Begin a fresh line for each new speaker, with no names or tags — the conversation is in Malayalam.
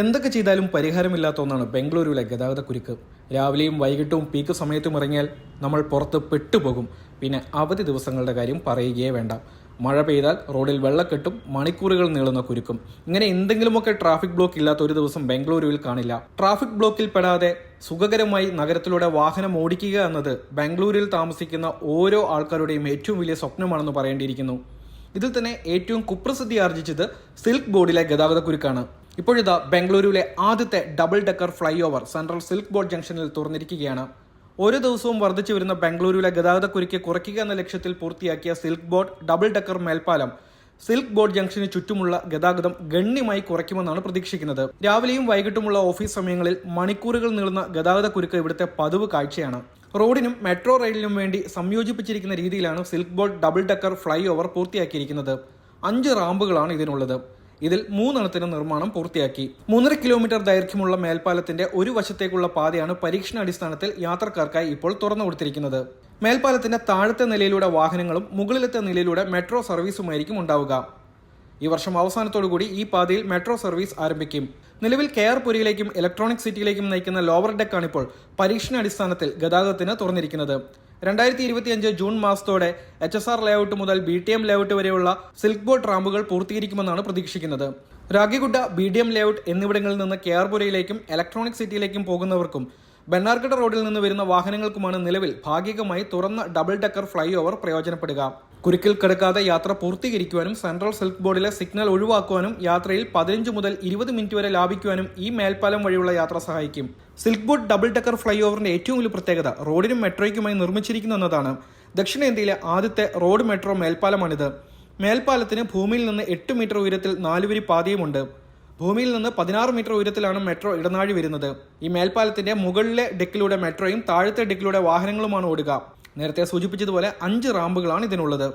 എന്തൊക്കെ ചെയ്താലും പരിഹാരമില്ലാത്ത ഒന്നാണ് ബംഗളൂരുവിലെ ഗതാഗത കുരുക്ക് രാവിലെയും വൈകിട്ടും പീക്ക് സമയത്തും ഇറങ്ങിയാൽ നമ്മൾ പുറത്ത് പെട്ടുപോകും. പിന്നെ അവധി ദിവസങ്ങളുടെ കാര്യം പറയുകയേ വേണ്ട. മഴ പെയ്താൽ റോഡിൽ വെള്ളക്കെട്ടും മണിക്കൂറുകൾ നീളുന്ന കുരുക്കും. ഇങ്ങനെ എന്തെങ്കിലുമൊക്കെ ട്രാഫിക് ബ്ലോക്ക് ഇല്ലാത്ത ഒരു ദിവസം ബംഗളൂരുവിൽ കാണില്ല. ട്രാഫിക് ബ്ലോക്കിൽ പെടാതെ സുഖകരമായി നഗരത്തിലൂടെ വാഹനം ഓടിക്കുക എന്നത് ബാംഗ്ലൂരിൽ താമസിക്കുന്ന ഓരോ ആൾക്കാരുടെയും ഏറ്റവും വലിയ സ്വപ്നമാണെന്ന് പറയേണ്ടിയിരിക്കുന്നു. ഇതിൽ തന്നെ ഏറ്റവും കുപ്രസിദ്ധി ആർജിച്ചത് സിൽക്ക് ബോർഡിലെ ഗതാഗത കുരുക്കാണ് ഇപ്പോഴിതാ ബംഗളൂരുവിലെ ആദ്യത്തെ double decker flyover Central Silk Board ജംഗ്ഷനിൽ തുറന്നിരിക്കുകയാണ്. ഒരു ദിവസവും വർദ്ധിച്ചു വരുന്ന ബംഗളൂരുവിലെ ഗതാഗത കുരുക്ക് കുറയ്ക്കുക എന്ന ലക്ഷ്യത്തിൽ പൂർത്തിയാക്കിയ സിൽക്ക് ബോർഡ് ഡബിൾ ഡെക്കർ മേൽപ്പാലം സിൽക്ക് ബോർഡ് ജംഗ്ഷന് ചുറ്റുമുള്ള ഗതാഗതം ഗണ്യമായി കുറയ്ക്കുമെന്നാണ് പ്രതീക്ഷിക്കുന്നത്. രാവിലെയും വൈകിട്ടുമുള്ള ഓഫീസ് സമയങ്ങളിൽ മണിക്കൂറുകൾ നീളുന്ന ഗതാഗത കുരുക്ക് ഇവിടുത്തെ പതിവ് കാഴ്ചയാണ്. റോഡിനും മെട്രോ റെയിലിനും വേണ്ടി സംയോജിപ്പിച്ചിരിക്കുന്ന രീതിയിലാണ് Silk Board double decker flyover പൂർത്തിയാക്കിയിരിക്കുന്നത്. അഞ്ച് റാമ്പുകളാണ് ഇതിനുള്ളത്. ഇതിൽ മൂന്നെണ്ണത്തിന് നിർമ്മാണം പൂർത്തിയാക്കി. മൂന്നര കിലോമീറ്റർ ദൈർഘ്യമുള്ള മേൽപ്പാലത്തിന്റെ ഒരു വശത്തേക്കുള്ള പാതയാണ് പരീക്ഷണാടിസ്ഥാനത്തിൽ യാത്രക്കാർക്കായി ഇപ്പോൾ തുറന്നു കൊടുത്തിരിക്കുന്നത്. മേൽപ്പാലത്തിന്റെ താഴത്തെ നിലയിലൂടെ വാഹനങ്ങളും മുകളിലത്തെ നിലയിലൂടെ മെട്രോ സർവീസുമായിരിക്കും ഉണ്ടാവുക. ഈ വർഷം അവസാനത്തോടുകൂടി ഈ പാതയിൽ മെട്രോ സർവീസ് ആരംഭിക്കും. നിലവിൽ കെ ആർ പുരിയിലേക്കും ഇലക്ട്രോണിക് സിറ്റിയിലേക്കും നയിക്കുന്ന ലോവർ ഡെക്കാണ് ഇപ്പോൾ പരീക്ഷണാടിസ്ഥാനത്തിൽ ഗതാഗതത്തിന് തുറന്നിരിക്കുന്നത്. രണ്ടായിരത്തി ഇരുപത്തിയഞ്ച് ജൂൺ മാസത്തോടെ എച്ച് എസ് ആർ ലേഔട്ട് മുതൽ ബി ടി എം ലേഔട്ട് വരെയുള്ള സിൽക്ക് ബോർഡ് റാമ്പുകൾ പൂർത്തീകരിക്കുമെന്നാണ് പ്രതീക്ഷിക്കുന്നത്. Ragigudda B D M layout എന്നിവിടങ്ങളിൽ നിന്ന് കെ ആർ പുരയിലേക്കും ഇലക്ട്രോണിക് സിറ്റിയിലേക്കും പോകുന്നവർക്കും ബെന്നാർഗഡ് റോഡിൽ നിന്ന് വരുന്ന വാഹനങ്ങൾക്കുമാണ് നിലവിൽ ഭാഗികമായി തുറന്ന ഡബിൾ ഡെക്കർ ഫ്ലൈ ഓവർ പ്രയോജനപ്പെടുക. കുരുക്കിൽ കിടക്കാതെ യാത്ര പൂർത്തീകരിക്കുവാനും സെൻട്രൽ സിൽക്ക് ബോർഡിലെ സിഗ്നൽ ഒഴിവാക്കുവാനും യാത്രയിൽ പതിനഞ്ച് മുതൽ ഇരുപത് മിനിറ്റ് വരെ ലാഭിക്കുവാനും ഈ മേൽപ്പാലം വഴിയുള്ള യാത്ര സഹായിക്കും. സിൽക്ക് ബോർഡ് ഡബിൾ ഡെക്കർ ഫ്ലൈ ഓവറിന്റെ ഏറ്റവും വലിയ പ്രത്യേകത റോഡിനും മെട്രോയ്ക്കുമായി നിർമ്മിച്ചിരിക്കുന്നു എന്നതാണ്. ദക്ഷിണേന്ത്യയിലെ ആദ്യത്തെ റോഡ് മെട്രോ മേൽപ്പാലമാണിത്. മേൽപ്പാലത്തിന് ഭൂമിയിൽ നിന്ന് എട്ട് മീറ്റർ ഉയരത്തിൽ നാലുവരി പാതയുമുണ്ട്. ഭൂമിയിൽ നിന്ന് പതിനാറ് മീറ്റർ ഉയരത്തിലാണ് മെട്രോ ഇടനാഴി വരുന്നത്. ഈ മേൽപ്പാലത്തിന്റെ മുകളിലെ ഡെക്കിലൂടെ മെട്രോയും താഴത്തെ ഡെക്കിലൂടെ വാഹനങ്ങളുമാണ് ഓടുക. നേരത്തെ സൂചിപ്പിച്ചതുപോലെ അഞ്ച് റാമ്പുകളാണ് ഇതിനുള്ളത്.